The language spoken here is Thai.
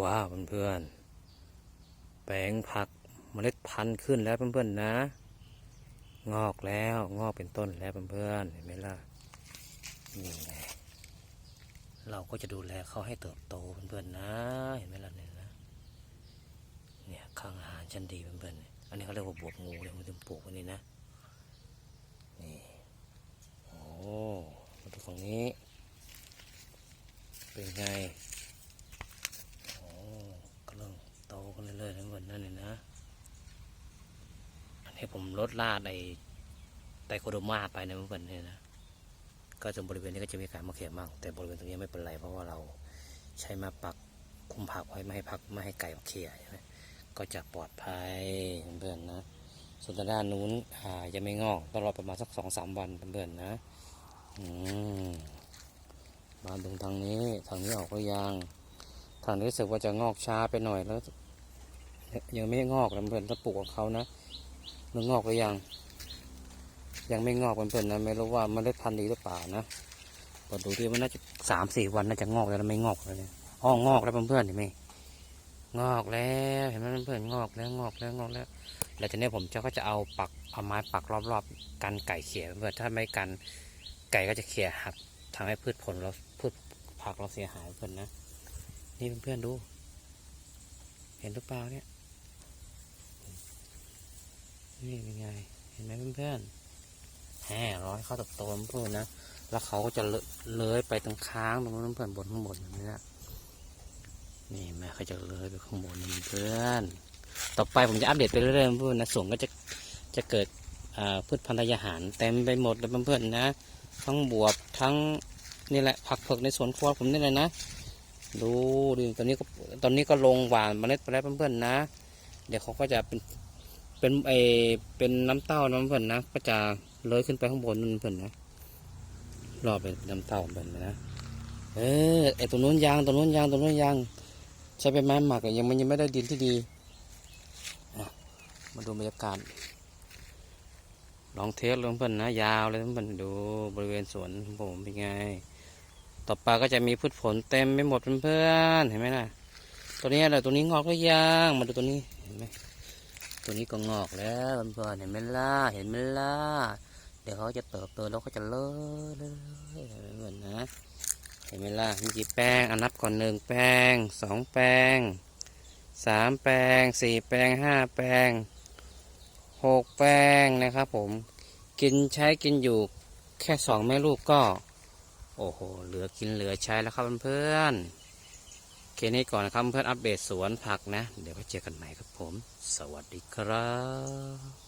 ว้าวเพื่อนๆแปลงผักเมล็ดพันธุ์ขึ้นแล้วเพื่อนๆนะ งอกแล้วงอกเป็นต้นแล้วเพื่อนๆเห็นไหมล่ะนี่ไงเราก็จะดูแลเขาให้เติบโตเพื่อนๆนะ เห็นไหมล่ะเนี่ยนะเนี่ยข้างอาหารชั้นดีเพื่อนๆอันนี้เขาเรียกว่าบวบงูเลยมันถึงปลูกอันนี้นะนี่โอ้มาดูฝั่งนี้ เป็นไง โอ้กำลังโตขึ้นเรื่อยๆทั้งหมดนั่นเลยนะ อันนี้ผมลดลาดไอไตโคโดมาไปในเมื่อวันนี้นะก็ตรงบริเวณนี้ก็จะมีการมะเขือมั่งแต่บริเวณตรงนี้ไม่เป็นไร เพราะว่าเราใช้มาปักคุมผักไว้ไม่ให้ผักไม่ให้ไก่มาเขี่ยใช่ไหมก็จะปลอดภัยเพื่อนๆนะ ส่วนด้านนู้นอ่ายังไม่งอกต้องรอประมาณสักสองสามวันเพื่อนๆนะอืมมาดูทางนี้ทางนี้ออกหรือยังทางนี้รู้สึกว่าจะงอกช้าไปหน่อยแล้ว ยังไม่งอกนะเพื่อนถ้าปลูกของเขานะ มันงอกหรือยัง ยังไม่งอกเพื่อนๆนะไม่รู้ว่าเมล็ดพันธุ์ดีหรือเปล่านะพอดูที่มันน่าจะสามสี่วันน่าจะงอกแล้วไม่งอกเลยอ้องอกแล้วเพื่อนๆเห็นไหมงอกแล้วเห็นไหมเพื่อนๆงอกแล้วงอกแล้วงอกแล้วแล้วทีนี้ผมจะก็จะเอาปักเอาไม้ปักรอบๆกันไก่เขี่ยเพื่อนถ้าไม่กันไก่ก็จะเขี่ยหักทำให้พืชผลเราพืชผักเราเสียหายเพื่อนนะนี่เพื่อนๆดู เห็นหรือเปล่าเนี่ย นี่เป็นไง เห็นไหมเพื่อนๆแห่ร้อยเข้าตับโตเพื่อนนะ แล้วเขาก็จะเลื้อยไปตรงค้างตรงนั้นเพื่อนบนข้างบนแบบนี้นะนี่แม่เขาจะเลื้อยไปข้างบนเพื่อน ต่อไปผมจะอัปเดตไปเรื่อยๆเพื่อนนะสวนก็จะจะเกิดพืชพันธุ์อาหารเต็มไปหมดเลยเพื่อนๆนะ ทั้งบวบทั้งนี่แหละผักเผือกในสวนครัวผมนี่เลยนะดูดิตอนนี้ก็ตอนนี้ก็ลงหวานเมล็ดไปแล้วเพื่อนๆนะ เดี๋ยวเขาก็จะเป็น เป็นไอเป็นน้ำเต้าน้ำเพื่นนะก็จะเลื้อยขึ้นไปข้างบนนั่นเพื่นนะรอเป็นน้ำเต้าเพื่นนะเออไอตรงนู้นยางตรงนู้นยางตรงนู้นยางใช้เป็นไม้หมักอะยังมันยังไม่ได้ดินที่ดีอะมาดูบรรยากาศลองเทสลงเพื่อนนะยาวเลยเพื่อนดูบริเวณสวนของผมเป็นไง ต่อไปก็จะมีพืชผลเต็มไปหมดเพื่อนๆเห็นไหมล่ะตัวนี้อะไรตัวนี้งอกหรือยังมาดูตัวนี้เห็นไหม ตัวนี้ก็งอกแล้วเพื่อนๆเห็นไหมล่ะเห็นไหมล่ะเดี๋ยวเขาจะเติบโตแล้วก็จะเลอะเลอะเพื่อนนะ เห็นไหมล่ะมีกี่แป้งอันนับก่อนหนึ่งแป้งสองแป้งสามแป้งสี่แป้งห้าแป้งหกแป้งนะครับ ผม กินใช้กินอยู่แค่สองแม่ลูกก็ โอ้โห เหลือกินเหลือใช้แล้วครับเพื่อนๆ เคนี้ก่อนนะครับเพื่อนอัปเดตสวนผักนะ เดี๋ยวไว้เจอกันใหม่ครับผม สวัสดีครับ